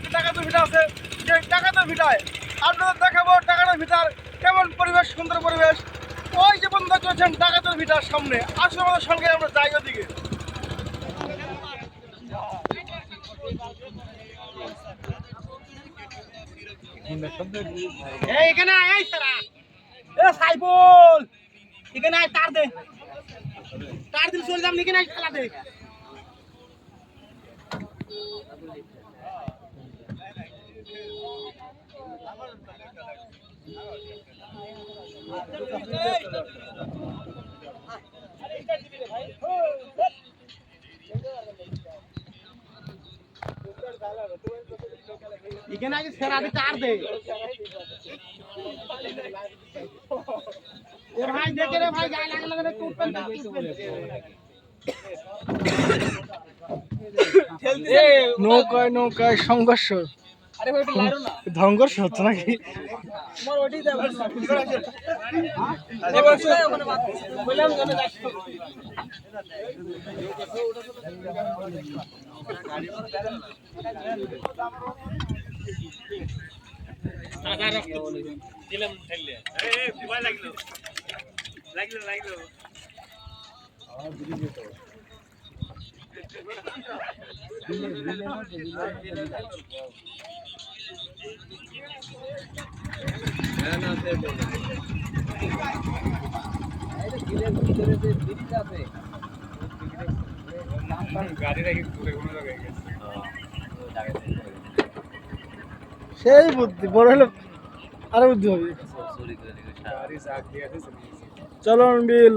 একটি টাকাতে ভিটা আছে যে টাকাতে ভিটায় আপনাদের দেখাবো টাকাতে ভিটার কেমন পরিবেশ, সুন্দর পরিবেশ। ওই যে বন্ধু চলছেন টাকাতে ভিটার সামনে। আসলে আমাদের সঙ্গে, আমরা যাই ওদিকে। এখানে আয় সারা। এ সাইবুল এখানে আয়, তার দে। তার দিন চলে যাম এখানে আয়, খেলা দে। এখানে আগে সেরা দে তার দে। ভাই দেখে রে ভাই গায়ে নৌকায় নৌকায় সংঘর্ষ। আরে ভাই লাইরো না। সংঘর্ষ হচ্ছে নাকি? তোমার ওইটাই দাও সেই বুদ্ধি বড় হলে আরও বুদ্ধি হবে। চলন বিল।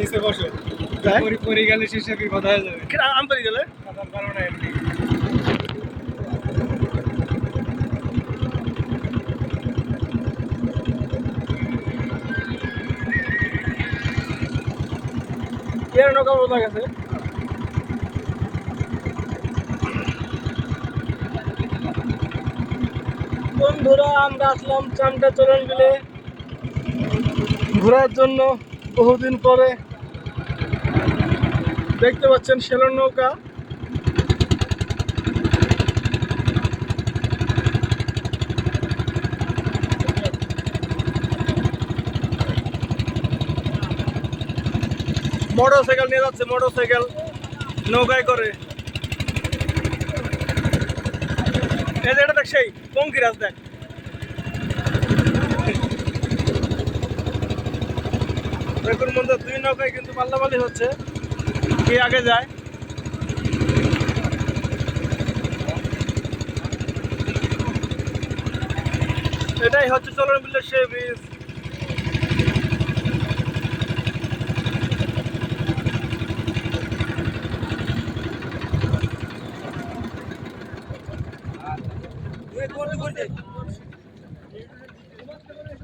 নিচে বসো? পরি গেলে শেষে কি কথা হয়ে যাবে। আম পেরে গেলে সাঁতার পারো না এমনি। এর নৌকা বোঝা গেছে বন্ধুরা আমরা আসলাম চামটা চলন বিলে। ঘোরার জন্য বহুদিন পরে দেখতে পাচ্ছেন সেলন নৌকা। মোটর সাইকেল নিয়ে যাচ্ছে মোটর সাইকেল নৌকায় করে। এটা দেখ সেই পঙ্কিরাজ দেখ। দেখুন মধ্যে দুই নৌকায় কিন্তু পাল্লাপাল্লি হচ্ছে। কে আগে যায়? এটাই হচ্ছে চলন বিলের সেই ব্রিজ জন এমনি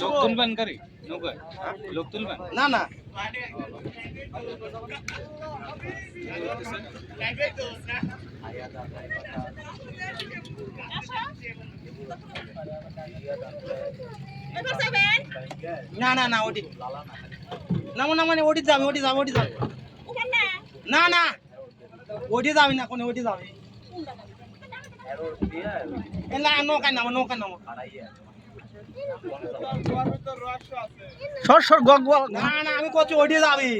লোক তুলবেন গাড়ি নৌকায় লোক তুলবেন না না না না না ওটি না না মানে ওটি যাবে ওটি যাবে ওটি যাবে না না ওইটি যাবি না কোনো ওইটি যাবি সর সর গগ। না না আমি করছি ওইটি যাবি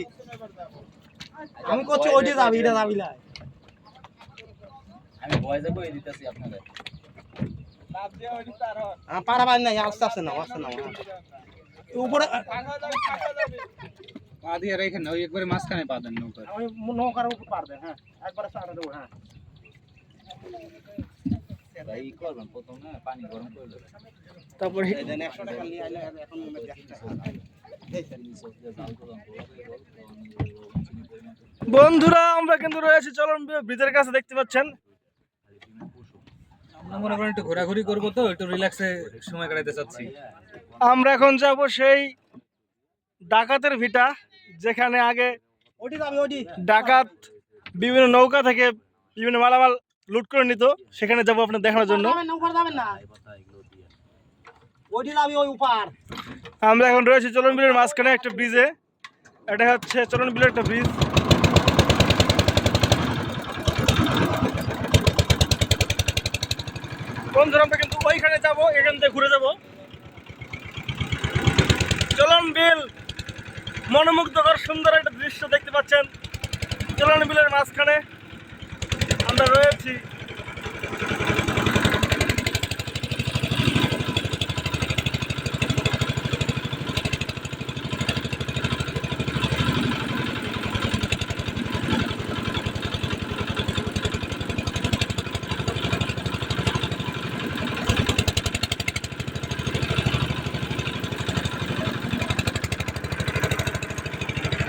আমি করছি ওইটি যাবি এটা যাবি না। আমি ভয়েসে বই দিতেছি আপনাদের। হ্যাঁ পারাবার নাই আস্তে আস্তে নাও আস্তে নাও। উপরে পা দিয়ে রেখেন ওই একবারে মাঝখানে পা দেন নৌকার নৌকার উপর পারবে হ্যাঁ একবারে সারা দেবো হ্যাঁ। তারপরে? এই দেন একশো টাকা নিয়ে আইলে এখন হয় স্যার। বন্ধুরা আমরা কিন্তু রয়েছি চলন ব্রিজের কাছে দেখতে পাচ্ছেন। আমরা মনে করেন একটু ঘোরাঘুরি করব তো একটু রিল্যাক্সে সময় কাটাতে চাচ্ছি। আমরা এখন যাব সেই ডাকাতের ভিটা যেখানে আগে ডাকাত বিভিন্ন নৌকা থেকে বিভিন্ন মালামাল লুট করে নিত সেখানে যাব আপনার দেখানোর জন্য। আমরা এখন রয়েছি চলন বিলের মাঝখানে একটা ব্রিজে এটা হচ্ছে চলন বিলের একটা ব্রিজ বন্ধুরা আমরা কিন্তু ওইখানে যাব এখান থেকে ঘুরে যাব। চলন বিল মনোমুগ্ধকর সুন্দর একটা দৃশ্য দেখতে পাচ্ছেন। চলন বিলের মাঝখানে। আমরা রয়েছি।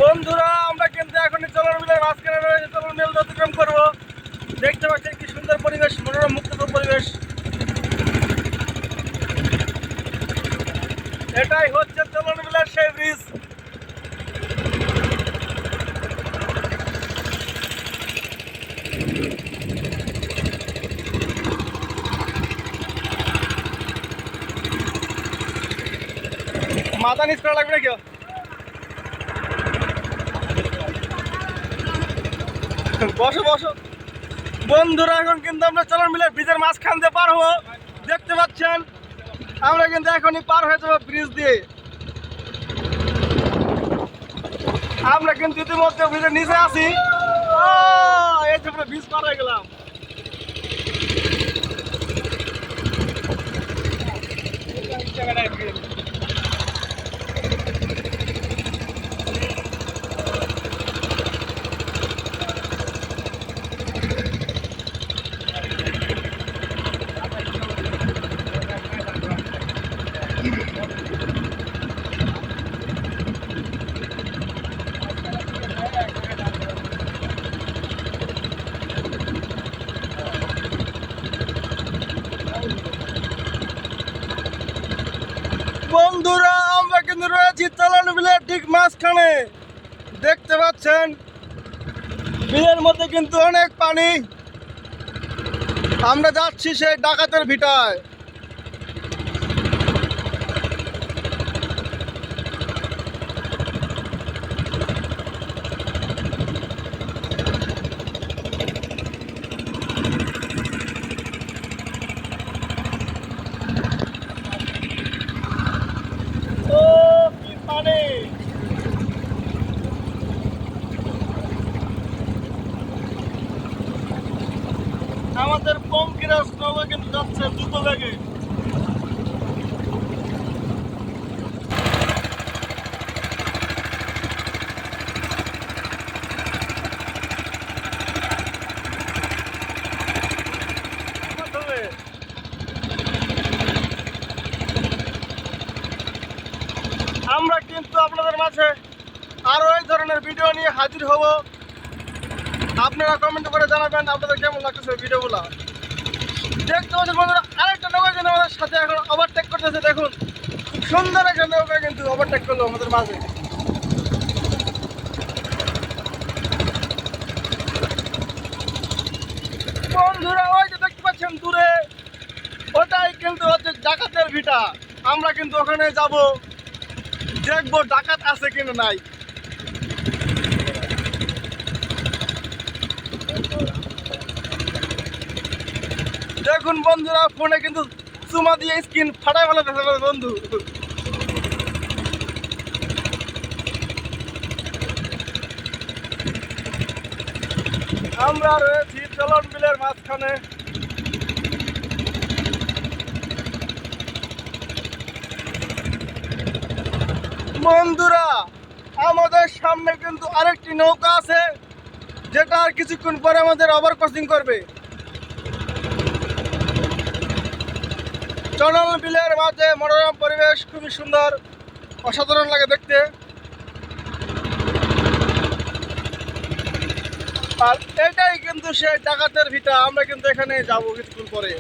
বন্ধুরা আমরা কিন্তু এখন চলন মিলের মাঝখানে রয়েছে। চলন মিল অতিক্রম করব দেখতে পাচ্ছেন কি সুন্দর পরিবেশ মনোরম মুক্তকর পরিবেশ। এটাই হচ্ছে চলন মিলের সেই ব্রিজ মাথা নিচ করা লাগবে না কেউ বসো বসো। বন্ধুরা এখন কিন্তু আমরা চলন মিলে ব্রিজের মাঝখান দিয়ে পার হব। দেখতে পাচ্ছেন? আমরা কিন্তু এখনই পার হয়ে যাব ব্রিজ দিয়ে। আমরা কিন্তু ইতিমধ্যে ব্রিজের নিচে ও, এই যে আমরা ব্রিজ পার হয়ে গেলাম। বন্ধুরা আমরা কিন্তু রয়েছি চালান বিলের ঠিক মাঝখানে দেখতে পাচ্ছেন? বিলের মধ্যে কিন্তু অনেক পানি। আমরা যাচ্ছি সেই ডাকাতের ভিটায় ও কি পানি আমাদের নৌকা কিন্তু যাচ্ছে দ্রুত আমরা কিন্তু আপনাদের মাঝে আরও এই ধরনের ভিডিও নিয়ে হাজির হব। আপনারা কমেন্ট করে জানাবেন আপনাদের কেমন লাগতেছে ভিডিওগুলো। দেখতে পাচ্ছেন বন্ধুরা, আরেকটা নৌকা কিন্তু আমাদের সাথে এখন ওভারটেক করতেছে, দেখুন। খুব সুন্দর একটা নৌকা কিন্তু ওভারটেক করল আমাদের মাঝে। বন্ধুরা, ওই যে দেখতে পাচ্ছেন দূরে, ওটাই কিন্তু হচ্ছে ডাকাতের ভিটা। আমরা কিন্তু ওখানে যাব, দেখব ডাকাত আছে কিনা নাই। দেখুন বন্ধুরা, ফোনে কিন্তু চুমা দিয়ে স্ক্রিন ফাটাই ফেলে দেখে বন্ধু। আমরা রয়েছি চলন বিলের মাঝখানে। বন্ধুরা, আমাদের সামনে কিন্তু আরেকটি নৌকা আছে, যেটা আর কিছুক্ষণ পরে আমাদের ওভার ক্রসিং করবে। চলন বিলের মাঝে মনোরম পরিবেশ, খুবই সুন্দর, অসাধারণ লাগে দেখতে। আর এটাই কিন্তু সেই ডাকাতের ভিটা, আমরা কিন্তু এখানে যাব কিছুক্ষণ পরে।